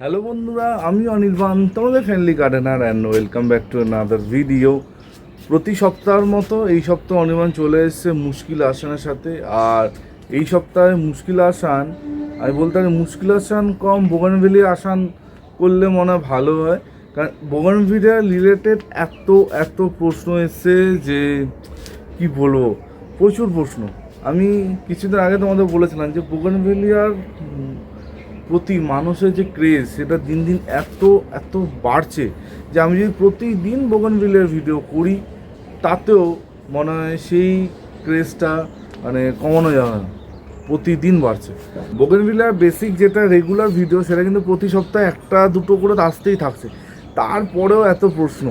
Hello বন্ধুরা, আমি অনির্বাণ তোমাদের friendly gardener and welcome back to another video প্রতি সপ্তাহের মতো এই সপ্তাহ অনির্বাণ চলে এসছে মুশকিল আসানের সাথে, আর এই সপ্তাহে মুশকিল আসান, আমি বলতে পারি মুশকিল আসান কম, বোগানভেলি আসান করলে মনে হয় ভালো হয়। কারণ বোগানভিলিয়া রিলেটেড এত এত প্রশ্ন এসছে যে কি বলব, প্রচুর প্রশ্ন। আমি কিছুদিন আগে তোমাদের বলেছিলাম যে বোগানভেলিয়ার প্রতি মানুষের যে ক্রেজ সেটা দিন দিন এত এত বাড়ছে যে আমি যদি প্রতিদিন বোগানভিলের ভিডিও করি, তাতেও মনে হয় সেই ক্রেজটা মানে কমানো যাবে না। প্রতিদিন বাড়ছে। বোগেনভিলার বেসিক যেটা রেগুলার ভিডিও সেটা কিন্তু প্রতি সপ্তাহে একটা, দুটো করে আসতেই থাকছে। তারপরেও এত প্রশ্ন,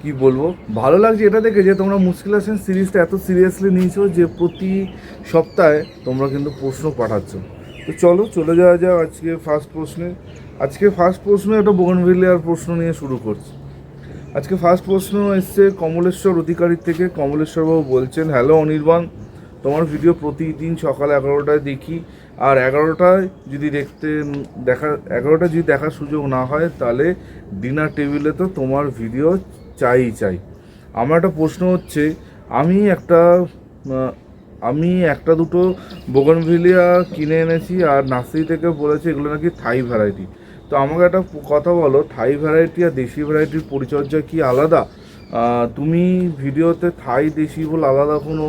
কি বলব? ভালো লাগছে এটা দেখে যে তোমরা মুশকিল আসেন সিরিজটা এত সিরিয়াসলি নিয়েছো যে প্রতি সপ্তাহে তোমরা কিন্তু প্রশ্ন পাঠাচ্ছ। তো চলো, চলে যাওয়া যাক আজকে ফার্স্ট প্রশ্নে। আজকে ফার্স্ট প্রশ্ন একটা বোগনভিলিয়ার প্রশ্ন নিয়ে শুরু করছি। আজকে ফার্স্ট প্রশ্ন এসছে, কমলেশ্বর অধিকারীর থেকে। কমলেশ্বরবাবু বলছেন হ্যালো অনির্বাণ। তোমার ভিডিও প্রতিদিন সকাল এগারোটায় দেখি। আর এগারোটায় যদি দেখতে দেখা এগারোটা যদি দেখার সুযোগ না হয়, তাহলে ডিনার টেবিলে তো তোমার ভিডিও চাই চাই। আমার একটা প্রশ্ন হচ্ছে, আমি একটা আমি একটা দুটো বোগনভিলিয়া কিনে এনেছি আর নার্সারি থেকে বলেছি এগুলো নাকি থাই ভ্যারাইটি তো আমাকে একটা কথা বলো, থাই ভ্যারাইটি আর দেশি ভ্যারাইটির পরিচর্যা কি আলাদা? তুমি ভিডিওতে থাই, দেশি বলে আলাদা কোনো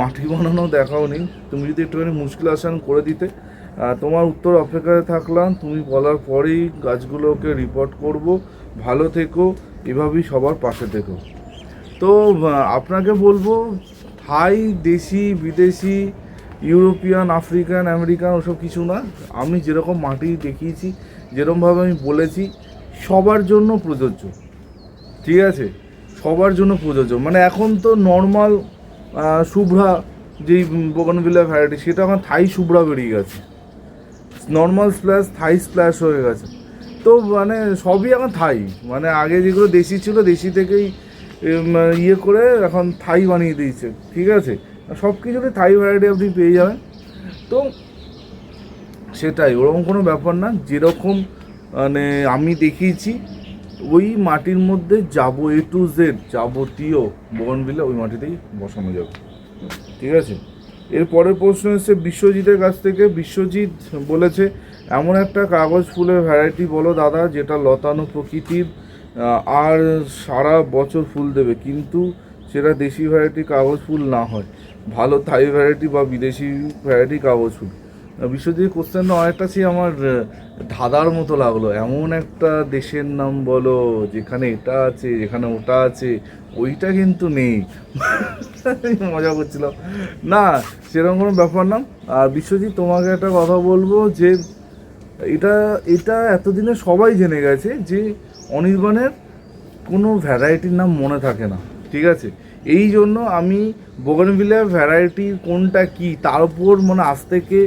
মাটি বানানো দেখাও নেই তুমি যদি একটুখানি মুশকিল আসান করে দিতে। তোমার উত্তর অপেক্ষায় থাকলাম, তুমি বলার পরেই গাছগুলোকে রিপোর্ট করব। ভালো থেকো, এভাবেই সবার পাশে থেকো। তো আপনাকে বলব থাই দেশি, বিদেশি, ইউরোপিয়ান, আফ্রিকান, আমেরিকান, ওসব কিছু না। আমি যেরকম মাটি দেখিয়েছি যেরকমভাবে আমি বলেছি, সবার জন্য প্রযোজ্য। ঠিক আছে? সবার জন্য প্রযোজ্য। মানে এখন তো নর্মাল শুভ্রা যেই বোগনভিলা ভ্যারাইটি সেটা এখন থাই শুভ্রা বেরিয়ে গেছে। নর্মাল স্প্ল্যাশ থাই স্প্ল্যাশ হয়ে গেছে। তো মানে সবই এখন থাই মানে আগে যেগুলো দেশি ছিল, দেশি থেকেই ইয়ে করে এখন থাই বানিয়ে দিয়েছে, ঠিক আছে? সব কিছুতে থাই ভ্যারাইটি আপনি পেয়ে যাবেন। তো সেটাই, ওরকম কোনো ব্যাপার না, যেরকম মানে আমি দেখিয়েছি, ওই মাটির মধ্যে যাব এ টু জেড যাবতীয় বনবিলে ওই মাটিতেই বসানো যাবে, ঠিক আছে? এর পরের প্রশ্ন এসছে, বিশ্বজিতের কাছ থেকে, বিশ্বজিৎ বলেছে, এমন একটা কাগজ ফুলের ভ্যারাইটি বলো দাদা, যেটা লতানো প্রকৃতির আর সারা বছর ফুল দেবে, কিন্তু সেটা দেশি ভ্যারাইটি কাগজ ফুল না হয়। ভালো থাই ভ্যারাইটি বা বিদেশি ভ্যারাইটি কাগজ ফুল। বিশ্বজিৎ কোশ্চেনটা অনেকটা সেই আমার ধাঁধার মতো লাগল। এমন একটা দেশের নাম বলো, যেখানে এটা আছে, যেখানে ওটা আছে, ওইটা কিন্তু নেই। মজা করছিলাম। না, সেরকম কোনো ব্যাপার না। আর বিশ্বজিৎ, তোমাকে একটা কথা বলব যে, এটা এটা এতদিনে সবাই জেনে গেছে যে অনির্বাণের কোনো ভ্যারাইটির নাম মনে থাকে না, ঠিক আছে? এই জন্য আমি বোগনভিলিয়া ভ্যারাইটি কোনটা কি, তার উপর মানে আজ থেকে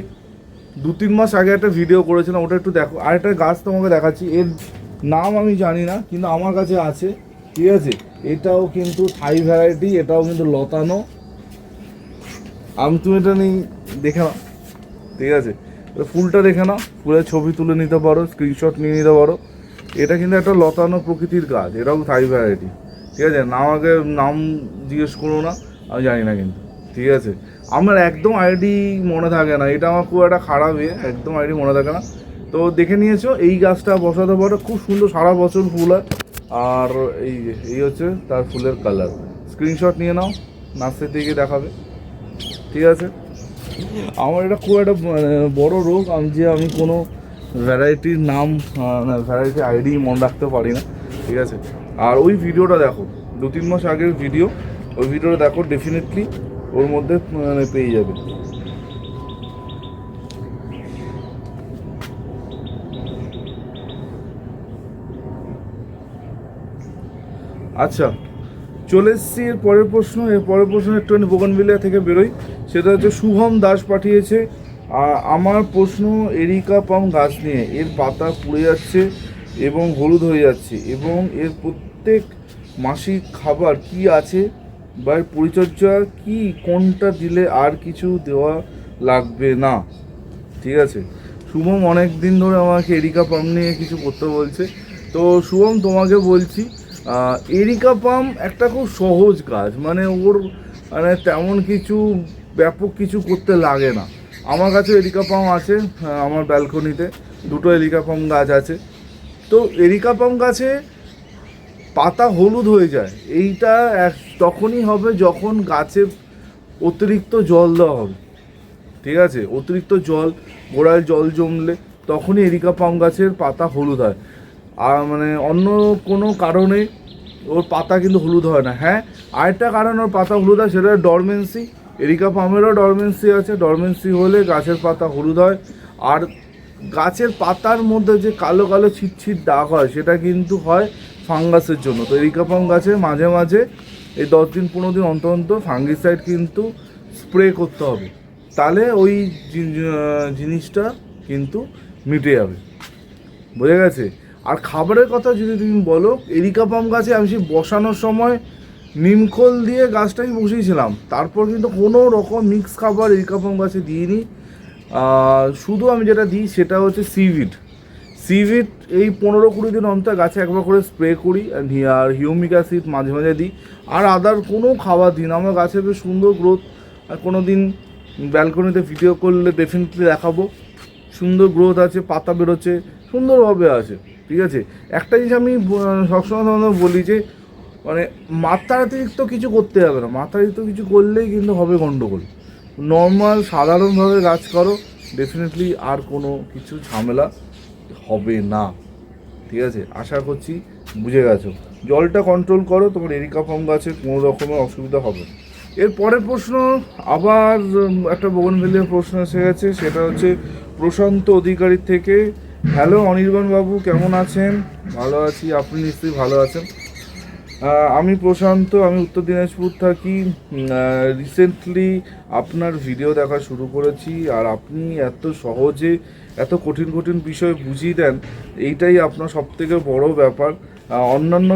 দু তিন মাস আগে একটা ভিডিও করেছিলাম, ওটা একটু দেখো। আর একটা গাছ তোমাকে দেখাচ্ছি, এর নাম আমি জানি না, কিন্তু আমার কাছে আছে, ঠিক আছে? এটাও কিন্তু থাই ভ্যারাইটি এটাও কিন্তু লতানো। আমি তুমি এটা নেই, দেখে নাও, ঠিক আছে? ফুলটা দেখে নাও, ফুলের ছবি তুলে নিতে পারো স্ক্রিনশট নিয়ে নিতে পারো। এটা কিন্তু একটা লতানো প্রকৃতির গাছ, এটাও থাই ভ্যারাইটি ঠিক আছে? না আমাকে নাম জিজ্ঞেস করো না, আমি জানি না কিন্তু, ঠিক আছে? আমার একদম আইডি মনে থাকে না, এটা আমার খুব একটা খারাপ ইয়ে একদম আইডি মনে থাকে না। তো দেখে নিয়েছো, এই গাছটা বসাতে পারো, খুব সুন্দর সারা বছর ফুল হয়। আর এই এই হচ্ছে তার ফুলের কালার স্ক্রিনশট নিয়ে নাও, নার্সারি থেকে দেখাবে, ঠিক আছে? আমার এটা খুব একটা মানে বড় রোগ, আমি যে আমি কোনো ভ্যারাইটির নাম ভ্যারাইটি আইডি মনে রাখতে পারি না, ঠিক আছে? আর ওই ভিডিওটা দেখো, দু তিন মাস আগের ভিডিও ওই ভিডিওটা দেখো ডেফিনেটলি ওর মধ্যে মানে পেয়ে যাবে। আচ্ছা চলে এসছি এর পরের প্রশ্ন, এর পরের প্রশ্ন একটুখানি বোগনভিলিয়া থেকে বেরোই। সেটা হচ্ছে শুভম দাস পাঠিয়েছে আমার প্রশ্ন, এরিকা পাম গাছ নিয়ে। এর পাতা পুড়ে যাচ্ছে এবং হলুদ হয়ে যাচ্ছে এবং এর প্রত্যেক মাসিক খাবার কি আছে বা এর পরিচর্যা কি, কোনটা দিলে আর কিছু দেওয়া লাগবে না? ঠিক আছে? শুভম অনেক দিন ধরে আমাকে এরিকা পাম্প নিয়ে কিছু করতে বলছে। তো শুভম, তোমাকে বলছি এরিকা পাম্প একটা খুব সহজ কাজ মানে ওর মানে তেমন কিছু ব্যাপক কিছু করতে লাগে না। আমার কাছে এরিকা পাম্প আছে আমার ব্যালকনিতে, দুটো এরিকা পাম্প গাছ আছে। তো এরিকা পাম্প গাছে পাতা হলুদ হয়ে যায়। এইটা এক- তখনই হবে যখন গাছে অতিরিক্ত জল দেওয়া হবে। ঠিক আছে? অতিরিক্ত জল, গোড়ায় জল জমলে তখনই এরিকা পাম গাছের পাতা হলুদ হয়। আর মানে অন্য কোনো কারণে ওর পাতা কিন্তু হলুদ হয় না। হ্যাঁ আরেকটা কারণ ওর পাতা হলুদ হয়, সেটা ডরমেন্সি এরিকা পামেরও ডরমেন্সি আছে ডরমেন্সি হলে গাছের পাতা হলুদ হয়। আর গাছের পাতার মধ্যে যে কালো কালো ছিটছিট দাগ হয়, সেটা কিন্তু হয় ফাঙ্গাসের জন্য। তো এরিকা পাম গাছে মাঝে মাঝে এই দশ দিন, পনেরো দিন অন্তর অন্তর ফাঙ্গিসাইড কিন্তু স্প্রে করতে হবে। তাহলে ওই জিনিসটা কিন্তু মিটে যাবে। বোঝা গেছে? আর খাবারের কথা যদি তুমি বলো, এরিকা পাম গাছে আমি সেই বসানোর সময় নিমখোল দিয়ে গাছটা আমি বসিয়েছিলাম। তারপর কিন্তু কোনো রকম মিক্স খাবার এরিকা পাম গাছে দিইনি। শুধু আমি যেটা দিই সেটা হচ্ছে সিভিড সিভিড এই পনেরো কুড়ি দিন অন্তর গাছে একবার করে স্প্রে করি আর- হিউমিক অ্যাসিড মাঝে মাঝে দিই। আর আদার কোনো খাবার দিন আমার গাছে বেশ সুন্দর গ্রোথ আর কোনো দিন ব্যালকনিতে ভিডিও করলে ডেফিনেটলি দেখাবো। সুন্দর গ্রোথ আছে, পাতা বেরোচ্ছে, সুন্দরভাবে আছে। ঠিক আছে? একটা জিনিস আমি সবসময় বলি যে মানে মাত্রাতিরিক্ত কিছু করতে হবে না। মাত্রাতিরিক্ত কিছু করলেই কিন্তু হবে গণ্ডগোল নর্মাল সাধারণভাবে গাছ করো ডেফিনেটলি আর কোনো কিছু ঝামেলা হবে না। ঠিক আছে? আশা করছি বুঝে গেছো। জলটা কন্ট্রোল করো, তোমার এরিকা পাম গাছে কোনো রকমের অসুবিধা হবে এর পরের প্রশ্ন, আবার একটা বোগনভেলিয়ার প্রশ্ন এসে গেছে, সেটা হচ্ছে প্রশান্ত অধিকারীর থেকে হ্যালো অনির্বাণ বাবু, কেমন আছেন? ভালো আছি, আপনি নিশ্চয়ই ভালো আছেন। আমি প্রশান্ত, আমি উত্তর দিনাজপুর থাকি। রিসেন্টলি আপনার ভিডিও দেখা শুরু করেছি আর আপনি এত সহজে এত কঠিন কঠিন বিষয় বুঝিয়ে দেন, এইটাই আপনার সবথেকে বড় ব্যাপার। অন্যান্য,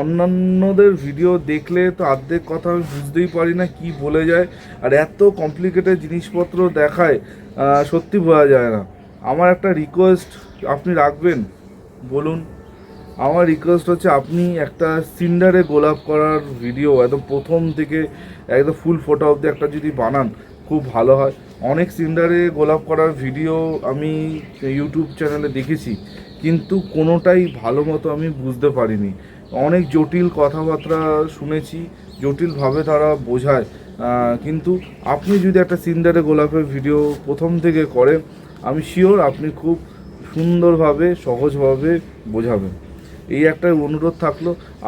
অন্যান্যদের ভিডিও দেখলে তো অর্ধেক কথা আমি বুঝতেই পারি না কি বলে যায় আর এত কমপ্লিকেটেড জিনিসপত্র দেখায় সত্যি বোঝা যায় না। আমার একটা রিকোয়েস্ট আপনি রাখবেন, বলুন। আমার রিকোয়েস্ট হচ্ছে আপনি একটা সিন্ডারে গোলাপ করার ভিডিও একদম প্রথম থেকে একদম ফুল ফটো অবধি একটা যদি বানান, খুব ভালো হয়। অনেক সিন্ডারে গোলাপ করার ভিডিও আমি ইউটিউব চ্যানেলে দেখেছি, কিন্তু কোনোটাই ভালো মতো আমি বুঝতে পারিনি। অনেক জটিল কথাবার্তা শুনেছি জটিলভাবে তারা বোঝায়। কিন্তু আপনি যদি একটা সিন্ডারে গোলাপের ভিডিও প্রথম থেকে করেন, আমি শিওর আপনি খুব সুন্দরভাবে, সহজভাবে বোঝাবেন। এই একটা অনুরোধ থাকল।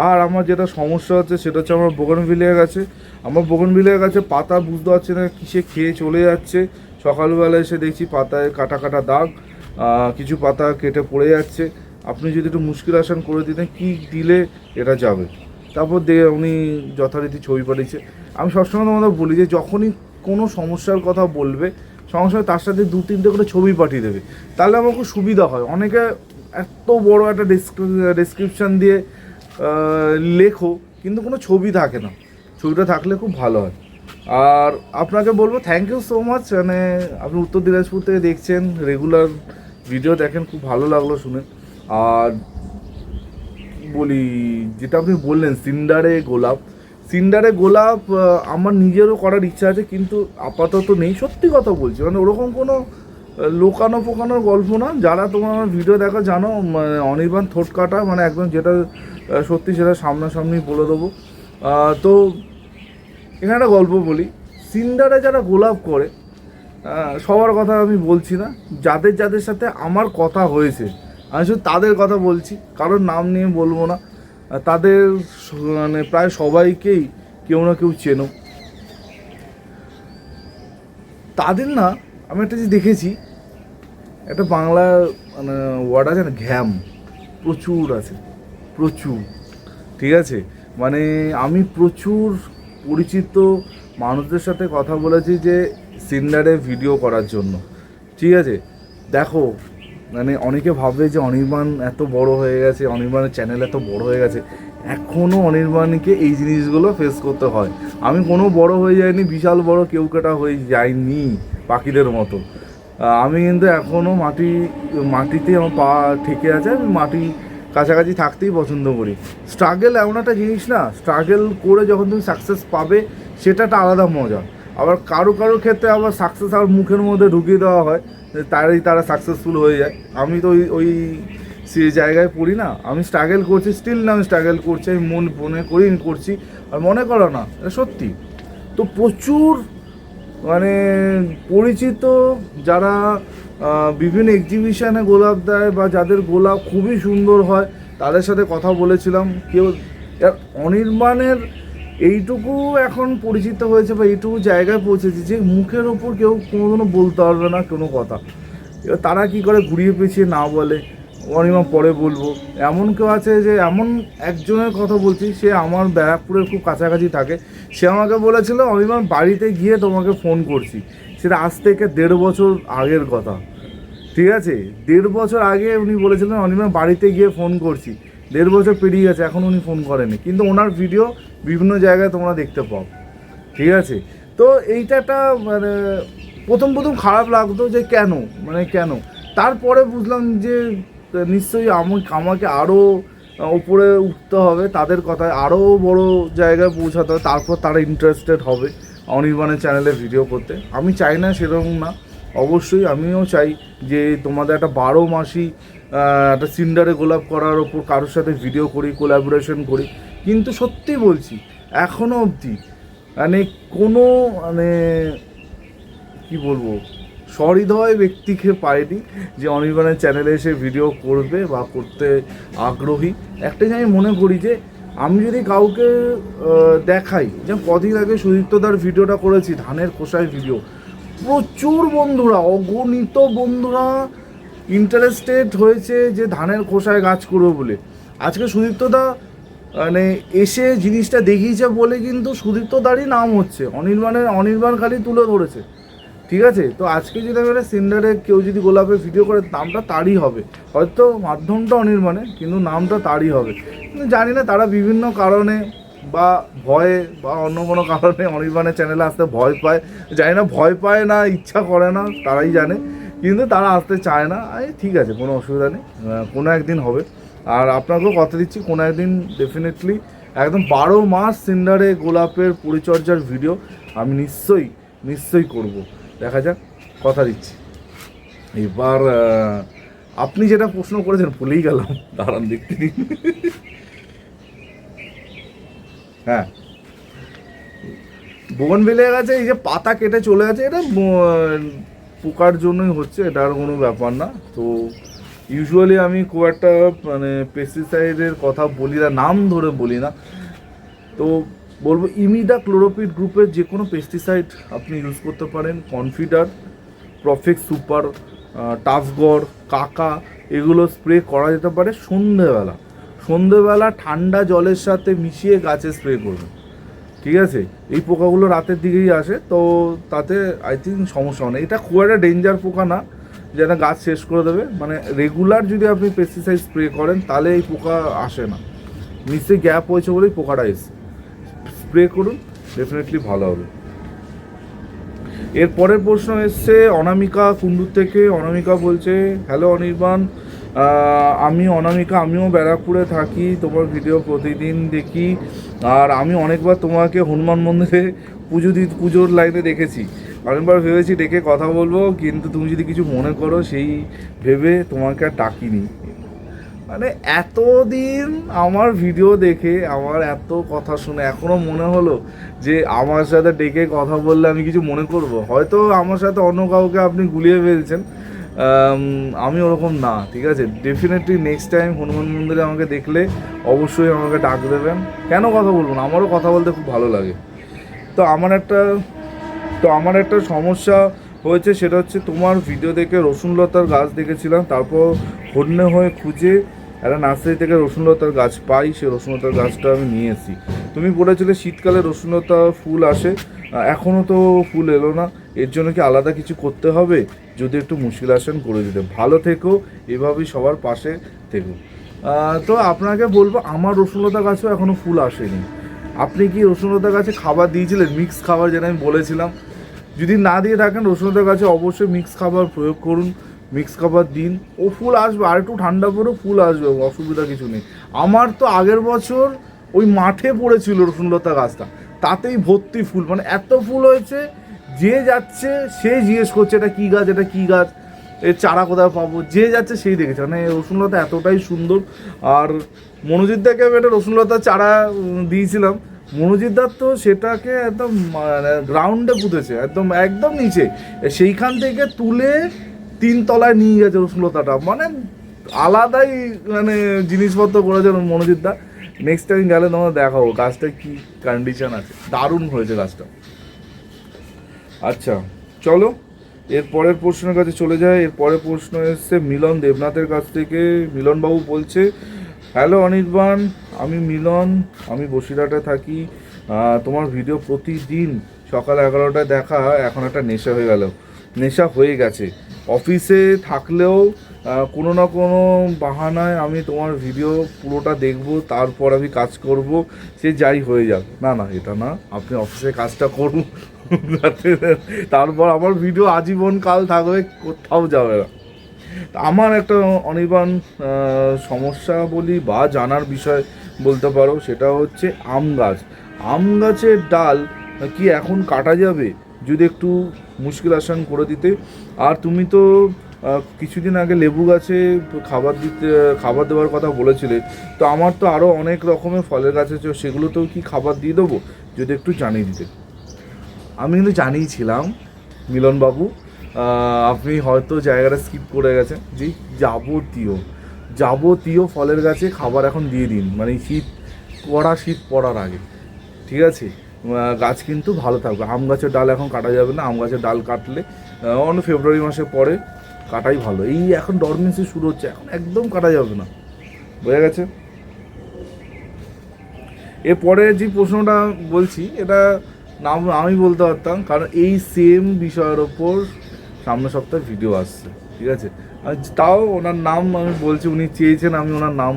আর আমার যেটা সমস্যা হচ্ছে, সেটা হচ্ছে আমার বোগনভিলিয়া গাছে আমার বোগনভিলিয়া গাছে পাতা বুঝতে পারছি না কিসে খেয়ে চলে যাচ্ছে। সকালবেলা এসে দেখছি পাতায় কাটা কাটা দাগ কিছু পাতা কেটে পড়ে যাচ্ছে। আপনি যদি একটু মুশকিল আসান করে দিতেন, কি দিলে এটা যাবে? তারপর দিয়ে উনি যথারীতি ছবি পাঠিয়েছে। আমি সবসময় তোমাদের বলি যে, যখনই কোনো সমস্যার কথা বলবে, সঙ্গে সঙ্গে তার সাথে দু তিনটে করে ছবি পাঠিয়ে দেবে। তাহলে আমার খুব সুবিধা হয়। অনেকে এত বড় একটা ডেসক্রিপশন দিয়ে লেখো, কিন্তু কোনো ছবি থাকে না। ছবিটা থাকলে খুব ভালো হয়। আর আপনাকে বলব থ্যাংক ইউ সো মাচ মানে আপনি উত্তর দিনাজপুর থেকে দেখছেন রেগুলার ভিডিও দেখেন, খুব ভালো লাগল শুনে। আর বলি, যেটা আপনি বললেন, সিন্ডারে গোলাপ। সিন্ডারে গোলাপ আমার নিজেরও করার ইচ্ছা আছে, কিন্তু আপাতত নেই। সত্যি কথা বলছি মানে ওরকম কোনো লোকানো ফোকানোর গল্প না, যারা তোমার আমার ভিডিও দেখা, জানো মানে অনির্বাণ থোট কাটা মানে একদম যেটা সত্যি সেটা সামনাসামনি বলে দেবো। তো এখানে একটা গল্প বলি। সিন্ডারে যারা গোলাপ করে সবার কথা আমি বলছি না, যাদের যাদের সাথে আমার কথা হয়েছে, আমি শুধু তাদের কথা বলছি, কারোর নাম নিয়ে বলব না তাদের মানে প্রায় সবাইকেই কেউ না কেউ চেনো। তাদের না, আমি একটা জিনিস দেখেছি একটা বাংলা মানে ওয়ার্ড আছে না, ঘ্যাম। প্রচুর আছে। প্রচুর। ঠিক আছে? মানে আমি প্রচুর পরিচিত মানুষদের সাথে কথা বলেছি যে, সিন্ডারে ভিডিও করার জন্য। ঠিক আছে? দেখো মানে অনেকে ভাবে যে অনির্বাণ এত বড় হয়ে গেছে, অনির্বাণের চ্যানেল এত বড় হয়ে গেছে। এখনও অনির্বাণকে এই জিনিসগুলো ফেস করতে হয়। আমি কোনো বড় হয়ে যাইনি, বিশাল বড় কেউ কেটা হয়ে যায়নি পাখিদের মতো। আমি কিন্তু এখনও মাটি, মাটিতে আমার পা ঠেকে আছে, আমি মাটি কাছাকাছি থাকতেই পছন্দ করি। স্ট্রাগেল এমন একটা জিনিস না স্ট্রাগেল করে যখন তুমি সাকসেস পাবে, সেটা একটা আলাদা মজা। আবার কারও কারও ক্ষেত্রে আবার সাকসেস আবার মুখের মধ্যে ঢুকিয়ে দেওয়া হয় তারাই তারা সাকসেসফুল হয়ে যায়। আমি তো ওই ওই সে জায়গায় পড়ি না, আমি স্ট্রাগল করছি স্টিল না আমি স্ট্রাগল করছি, আমি মন, মনে করি, করছি। আর মনে করো না, এটা সত্যি। তো প্রচুর মানে পরিচিত যারা বিভিন্ন এক্সিবিশনে গোলাপ দেয় বা যাদের গোলাপ খুবই সুন্দর হয়, তাদের সাথে কথা বলেছিলাম। কেউ অনির্বাণের এইটুকু এখন পরিচিত হয়েছে বা এইটুকু জায়গায় পৌঁছেছে যে মুখের ওপর কেউ কোনোদিনও বলতে পারবে না কোনো কথা। এবার তারা কি করে ঘুরিয়ে পেঁচিয়ে না বলে? অনিমা পরে বলব। এমন কেউ আছে যে এমন একজনের কথা বলছি, সে আমার ব্যারাকপুরের খুব কাছাকাছি থাকে। সে আমাকে বলেছিল, অনিমা, বাড়িতে গিয়ে তোমাকে ফোন করছি। সেটা আজ থেকে দেড় বছর আগের কথা। ঠিক আছে? দেড় বছর আগে উনি বলেছিলেন, অনিমা, বাড়িতে গিয়ে ফোন করছি। দেড় বছর পেরিয়ে গেছে, এখন উনি ফোন করেনি কিন্তু ওনার ভিডিও বিভিন্ন জায়গায় তোমরা দেখতে পাও। ঠিক আছে? তো এইটা একটা মানে প্রথম প্রথম খারাপ লাগতো যে কেন? মানে কেন? তারপরে বুঝলাম যে নিশ্চয়ই আমি, আমাকে আরও উপরে উঠতে হবে, তাদের কথায় আরও বড় জায়গায় পৌঁছাতে হবে, তারপর তারা ইন্টারেস্টেড হবে অনির্বাণের চ্যানেলে ভিডিও করতে। আমি চাই না সেরকম না, অবশ্যই আমিও চাই যে তোমাদের একটা বারো মাসি একটা সিন্ডারে গোলাপ করার ওপর কারোর সাথে ভিডিও করি কোলাবোরেশন করি। কিন্তু সত্যি বলছি এখনও অবধি মানে কোনো মানে কি বলব সহৃদয় ব্যক্তিকে পাইনি যে অনির্বাণের চ্যানেলে এসে ভিডিও করবে বা করতে আগ্রহী। একটা আমি মনে করি যে, আমি যদি কাউকে দেখাই যে কদিন আগে সুদীপ্তদার ভিডিওটা করেছি, ধানের খোসায় ভিডিও প্রচুর বন্ধুরা, অগণিত বন্ধুরা ইন্টারেস্টেড হয়েছে যে ধানের খোসায় গাছ করব বলে। আজকে সুদীপ্তদা মানে এসে জিনিসটা দেখিয়েছে বলে কিন্তু সুদীপ্তদারই নাম হচ্ছে। অনির্বাণের অনির্বাণ খালি তুলে ধরেছে। ঠিক আছে? তো আজকে যদি আমি একটা সিন্ডারে কেউ যদি গোলাপের ভিডিও করে, নামটা তারই হবে। হয়তো মাধ্যমটা অনির্মাণে কিন্তু নামটা তারই হবে। কিন্তু জানি না, তারা বিভিন্ন কারণে বা ভয়ে বা অন্য কোনো কারণে অনির্বাণের চ্যানেলে আসতে ভয় পায়। জানি না, ভয় পায় না, ইচ্ছা করে না, তারাই জানে। কিন্তু তারা আসতে চায় না। এই ঠিক আছে, কোনো অসুবিধা নেই। কোনো একদিন হবে। আর আপনাকেও কথা দিচ্ছি, কোনো একদিন ডেফিনেটলি একদম বারো মাস সিন্ডারে গোলাপের পরিচর্যার ভিডিও আমি নিশ্চয়ই নিশ্চয়ই করব। দেখা যাক, কথা দিচ্ছি। এবার আপনি যেটা প্রশ্ন করেছেন, ভুলেই গেলাম। দাঁড়ান, দেখতে দিন। হ্যাঁ। বোগনভিলিয়া গেছে, এই যে পাতা কেটে চলে গেছে, এটা পোকার জন্যই হচ্ছে, এটা আর কোনো ব্যাপার না। তো ইউজুয়ালি আমি খুব একটা মানে পেস্টিসাইডের কথা বলি না, নাম ধরে বলি না। তো বলব ইমিডা ক্লোরোপিড গ্রুপের যে কোনো পেস্টিসাইড আপনি ইউজ করতে পারেন কনফিডার প্রফেক্ট সুপার টাফগড় কাকা এগুলো স্প্রে করা যেতে পারে সন্ধেবেলা। সন্ধেবেলা ঠান্ডা জলের সাথে মিশিয়ে গাছে স্প্রে করবেন ঠিক আছে? এই পোকাগুলো রাতের দিকেই আসে, তো তাতে আই থিঙ্ক সমস্যা হয় না। এটা খুব একটা ডেঞ্জার পোকা না যেটা গাছ শেষ করে দেবে। মানে রেগুলার যদি আপনি পেস্টিসাইড স্প্রে করেন, তাহলে এই পোকা আসে না। নিশ্চয়ই গ্যাপ হয়েছে বলেই পোকাটা এসে স্প্রে করুন ডেফিনেটলি ভালো হবে। এর পরের প্রশ্ন এসছে, অনামিকা কুন্ডুর থেকে, অনামিকা বলছে হ্যালো অনির্বাণ আমি অনামিকা, আমিও ব্যারাকপুরে থাকি, তোমার ভিডিও প্রতিদিন দেখি, আর আমি অনেকবার তোমাকে হনুমান মন্দিরে পুজো দি, পুজোর লাইনে দেখেছি। অনেকবার ভেবেছি ডেকে কথা বলব, কিন্তু তুমি যদি কিছু মনে করো, সেই ভেবে তোমাকে আর ডাকিনি। মানে এতদিন আমার ভিডিও দেখে, আমার এত কথা শুনে এখনও মনে হলো যে আমার সাথে ডেকে কথা বললে আমি কিছু মনে করব। হয়তো আমার সাথে অন্য কাউকে আপনি গুলিয়ে ফেলছেন, আমি ওরকম না, ঠিক আছে? ডেফিনেটলি নেক্সট টাইম হনুমান মন্দিরে আমাকে দেখলে অবশ্যই আমাকে ডাক দেবেন। কেন কথা বলব না? আমারও কথা বলতে খুব ভালো লাগে। তো আমার একটা, তো আমার একটা সমস্যা হয়েছে, সেটা হচ্ছে তোমার ভিডিও দেখে রসুনলতার গাছ দেখেছিলাম, তারপর হন্যে হয়ে খুঁজে একটা নার্সারি থেকে রসুনলতার গাছ পাই, সেই রসুনলতার গাছটা আমি নিয়ে এসেছি। তুমি বলেছিলে শীতকালে রসুনলতা ফুল আসে। এখনও তো ফুল এলো না। এর জন্য কি আলাদা কিছু করতে হবে? যদি একটু মুশকিল আসেন, করে দিতে। ভালো থেকো, এভাবেই সবার পাশে থেকো। তো আপনাকে বলব, আমার রসুনলতা গাছেও এখনও ফুল আসেনি। আপনি কি রসুনলতা গাছে খাবার দিয়েছিলেন? মিক্স খাবার যেটা আমি বলেছিলাম। যদি না দিয়ে থাকেন রসুনলতার গাছে অবশ্যই মিক্স খাবার প্রয়োগ করুন। মিক্স খাবার দিন। ও ফুল আসবে আর একটু ঠান্ডা পরেও ফুল আসবে, অসুবিধা কিছু নেই। আমার তো আগের বছর ওই মাঠে পড়েছিল রসুনলতা গাছটা, তাতেই ভর্তি ফুল। মানে এত ফুল হয়েছে, যে যাচ্ছে, সে জিজ্ঞেস করছে, এটা কী গাছ? এটা কী গাছ? এর চারা কোথায় পাবো? যে যাচ্ছে, সেই দেখেছে। মানে রসুনলতা এতটাই সুন্দর। আর মনোজিৎ দাকে আমি একটা রসুনলতা চারা দিয়েছিলাম। মনোজিৎ দার তো সেটাকে একদম গ্রাউন্ডে পুঁতেছে, একদম একদম নিচে। সেইখান থেকে তুলে তিন তলায় নিয়ে গেছে রসুনলতাটা। মানে আলাদাই মানে জিনিসপত্র করেছে মনোজিৎ দা নেক্সট টাইম গেলে তোমার দেখাবো, গাছটা কি কন্ডিশন আছে। দারুণ হয়েছে গাছটা। আচ্ছা চলো, এর পরের প্রশ্নের কাছে চলে যায় এর পরের প্রশ্ন এসছে, মিলন দেবনাথের কাছ থেকে। মিলনবাবু বলছে হ্যালো অনির্বাণ, আমি মিলন, আমি বসিরহাটে থাকি। তোমার ভিডিও প্রতিদিন সকাল এগারোটায় দেখা, এখন একটা নেশা হয়ে গেল। নেশা হয়ে গেছে। অফিসে থাকলেও কোনো না কোনো বাহানায় আমি তোমার ভিডিও পুরোটা দেখব, তারপর আমি কাজ করব, সে যাই হয়ে যাক। না না, এটা না। আপনি অফিসে কাজটা করুন। তারপর আমার ভিডিও আজীবন কাল থাকবে, কোথাও যাবে না। আমার একটা অনির্বাণ সমস্যা বলি বা জানার বিষয় বলতে পারো, সেটা হচ্ছে আম গাছ। আম গাছের ডাল কি এখন কাটা যাবে? যদি একটু মুশকিল আসান করে দিতে। আর তুমি তো কিছুদিন আগে লেবু গাছে খাবার দিতে, খাবার দেওয়ার কথা বলেছিলে। তো আমার তো আরও অনেক রকমের ফলের গাছ আছে, সেগুলোতেও কি খাবার দিয়ে দেবো? যদি একটু জানিয়ে দিতে। আমি কিন্তু জানিয়েছিলাম, মিলনবাবু আপনি হয়তো জায়গাটা স্কিপ করে গেছেন। যে যাবতীয় যাবতীয় ফলের গাছে খাবার এখন দিয়ে দিন। মানে শীত পড়া শীত পড়ার আগে। ঠিক আছে? গাছ কিন্তু ভালো থাকবে আম গাছের ডাল এখন কাটা যাবে না, আম গাছের ডাল কাটলে অন্য ফেব্রুয়ারি মাসের পরে কাটাই ভালো। এই এখন ডরমেন্সি শুরু হচ্ছে, এখন একদম কাটা যাবে না। বোঝা গেছে? এরপরে যে প্রশ্নটা বলছি, এটা নাম আমি বলতে পারতাম, কারণ এই সেম বিষয়ের ওপর সামনের সপ্তাহে ভিডিও আসছে, ঠিক আছে? তাও ওনার নাম আমি বলছি, উনি চেয়েছেন আমি ওনার নাম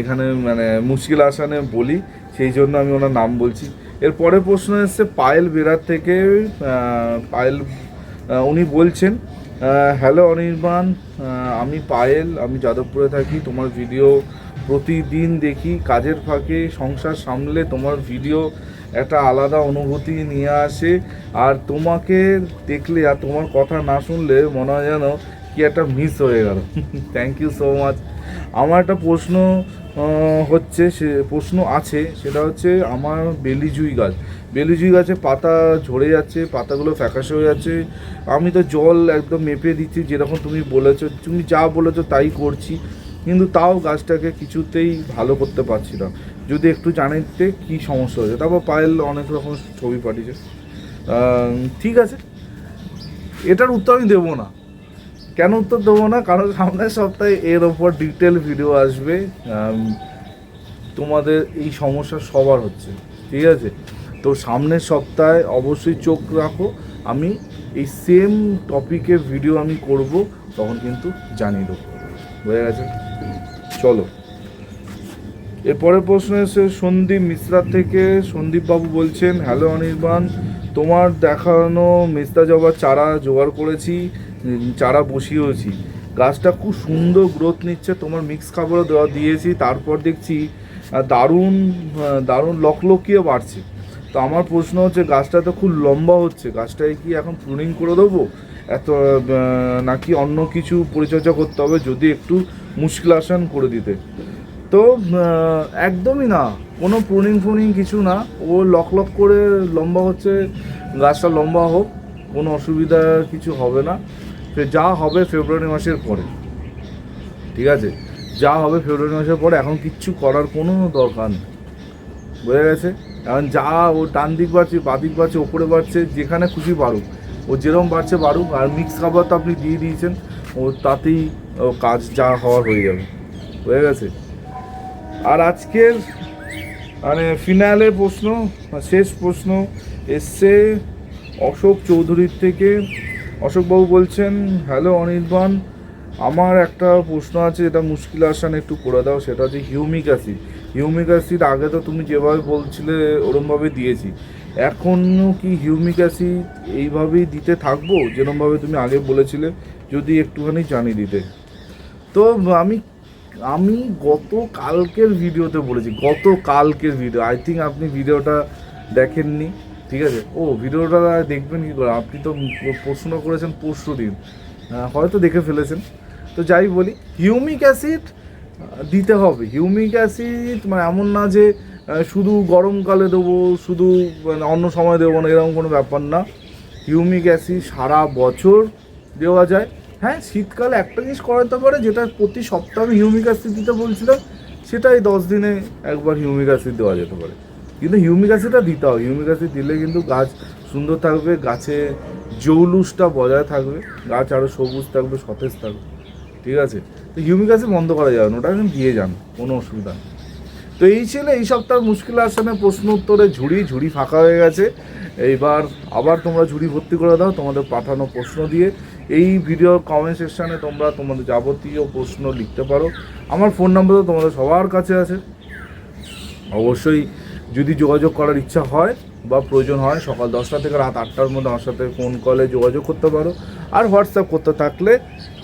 এখানে মানে মুশকিল আসানে বলি, সেই জন্য আমি ওনার নাম বলছি। এর পরের প্রশ্ন এসছে, পায়েল বেরার থেকে পায়েল উনি বলছেন হ্যালো অনির্বাণ আমি পায়েল, আমি যাদবপুরে থাকি, তোমার ভিডিও প্রতিদিন দেখি, কাজের ফাঁকে সংসার সামলে তোমার ভিডিও একটা আলাদা অনুভূতি নিয়ে আসে, আর তোমাকে দেখলে আর তোমার কথা না শুনলে মনে হয় যেন কি একটা মিস হয়ে গেল। থ্যাংক ইউ সো মাচ আমার একটা প্রশ্ন হচ্ছে, সে প্রশ্ন আছে, সেটা হচ্ছে আমার বেলিজুই গাছ। বেলিজুই গাছে পাতা ঝরে যাচ্ছে, পাতাগুলো ফ্যাকাশে হয়ে যাচ্ছে। আমি তো জল একদম মেপে দিচ্ছি, যেরকম তুমি বলেছ, তুমি যা বলেছ তাই করছি, কিন্তু তাও গাছটাকে কিছুতেই ভালো করতে পারছি না। যদি একটু জানিতে কি সমস্যা হয়েছে? তারপর পায়েল অনেক রকম ছবি পাঠিয়েছে। ঠিক আছে। এটার উত্তর আমি দেবো না। কেন উত্তর দেবো না? কারণ সামনের সপ্তাহে এর ওপর ডিটেল ভিডিও আসবে। তোমাদের এই সমস্যা সবার হচ্ছে, ঠিক আছে? তো সামনের সপ্তাহে অবশ্যই চোখ রাখো। আমি এই সেম টপিকের ভিডিও আমি করব, তখন কিন্তু জানিয়ে দেবো। বোঝা গেছে? চলো। এরপরের প্রশ্ন এসে সন্দীপ মিশ্রা থেকে সন্দীপ বাবু বলছেন হ্যালো অনির্বাণ, তোমার দেখানো মেস্তা জবার চারা জোগাড় করেছি। চারা বসিয়েছি গাছটা খুব সুন্দর গ্রোথ নিচ্ছে, তোমার মিক্স খাবারও দেওয়া দিয়েছি, তারপর দেখছি দারুণ দারুণ লকলকিয়ে বাড়ছে। তো আমার প্রশ্ন হচ্ছে, গাছটা তো খুব লম্বা হচ্ছে, গাছটায় কি এখন প্রুনিং করে দেবো? এত নাকি অন্য কিছু পরিচর্যা করতে হবে যদি একটু মুশকিল আসান করে দিতে? তো একদমই না, কোনো প্রুনিং ফ্রুনিং কিছু না, ও লক লক করে লম্বা হচ্ছে, গাছটা লম্বা হোক, কোনো অসুবিধা কিছু হবে না। যা হবে ফেব্রুয়ারি মাসের পরে। ঠিক আছে? যা হবে ফেব্রুয়ারি মাসের পরে এখন কিচ্ছু করার কোনো দরকার নেই। বোঝা গেছে? এখন যা ও ডান দিক বাড়ছে, বাঁ দিক বাড়ছে, ওপরে বাড়ছে, যেখানে খুশি বাড়ুক। ও যেরকম বাড়ছে বাড়ুক, আর মিক্স খাবার তো আপনি দিয়ে দিয়েছেন, ও তাতেই ও কাজ যা হওয়ার হয়ে যাবে। হয়ে গেছে? আর আজকের মানে ফিনালের প্রশ্ন, শেষ প্রশ্ন, এসছে অশোক চৌধুরীর থেকে অশোকবাবু বলছেন, হ্যালো অনির্বাণ, আমার একটা প্রশ্ন আছে যেটা মুশকিল আসান একটু করে দাও, সেটা হচ্ছে হিউমিক অ্যাসিড। হিউমিক অ্যাসিড আগে তো তুমি যেভাবে বলছিলে, ওরমভাবে দিয়েছি। এখনও কি হিউমিক অ্যাসিড এইভাবেই দিতে থাকব? যেরমভাবে তুমি আগে বলেছিলে, যদি একটুখানি জানিয়ে দিতে। তো আমি আমি গত কালকের ভিডিওতে বলেছি গত কালকের ভিডিও আই থিঙ্ক আপনি ভিডিওটা দেখেননি। ঠিক আছে? ও, ভিডিওটা দেখবেন কী করে? আপনি তো প্রশ্ন করেছেন পরশু দিন। হয়তো দেখে ফেলেছেন। তো যাই বলি, হিউমিক অ্যাসিড দিতে হবে। হিউমিক অ্যাসিড মানে এমন না যে শুধু গরমকালে দেবো, শুধু মানে অন্য সময় দেবো না, এরকম কোনো ব্যাপার না। হিউমিক অ্যাসিড সারা বছর দেওয়া যায়। হ্যাঁ শীতকালে একটা জিনিস করাতে পারে, যেটা প্রতি সপ্তাহে হিউমিক অ্যাসিড দিতে বলছিলাম, সেটাই দশ দিনে একবার হিউমিক অ্যাসিড দেওয়া যেতে পারে। কিন্তু হিউমিক অ্যাসিডটা দিতে হবে। হিউমিক অ্যাসিড দিলে কিন্তু গাছ সুন্দর থাকবে, গাছে জৌলুসটা বজায় থাকবে, গাছ আরও সবুজ থাকবে, সতেজ থাকবে। ঠিক আছে? তো হিউমিক অ্যাসিড বন্ধ করা যাবে না, ওটা কিন্তু দিয়ে যান, কোনো অসুবিধা নেই। তো এই ছিল এই সপ্তাহ মুশকিল আসানে প্রশ্ন উত্তরে ঝুড়ি ঝুড়ি ফাঁকা হয়ে গেছে। এইবার আবার তোমরা ঝুড়ি ভর্তি করে দাও, তোমাদের পাঠানো প্রশ্ন দিয়ে। এই ভিডিও কমেন্ট সেকশানে তোমরা তোমাদের যাবতীয় প্রশ্ন লিখতে পারো। আমার ফোন নাম্বার তো তোমাদের সবার কাছে আছে। অবশ্যই যদি যোগাযোগ করার ইচ্ছা হয় বা প্রয়োজন হয়, সকাল দশটা থেকে রাত আটটার মধ্যে আমার সাথে ফোন কলে যোগাযোগ করতে পারো। আর হোয়াটসঅ্যাপ করতে থাকলে,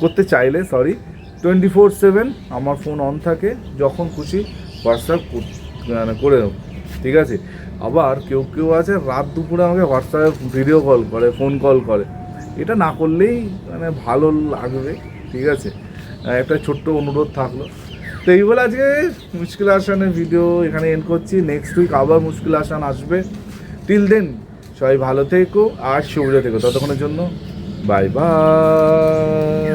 করতে চাইলে সরি টোয়েন্টি ফোর সেভেন আমার ফোন অন থাকে, যখন খুশি হোয়াটসঅ্যাপ মানে করে নেব, ঠিক আছে? আবার কেউ কেউ আছে, রাত দুপুরে আমাকে হোয়াটসঅ্যাপে ভিডিও কল করে ফোন কল করে। এটা না করলেই মানে ভালো লাগবে, ঠিক আছে? একটা ছোট্ট অনুরোধ থাকল। তো এই বলে আজকে মুশকিল আসানের ভিডিও এখানে এন্ড করছি। নেক্সট উইক আবার মুশকিল আসান আসবে। টিল দেন সবাই ভালো থেকো আর সুবিধা থেকো। ততক্ষণের জন্য বাই বাই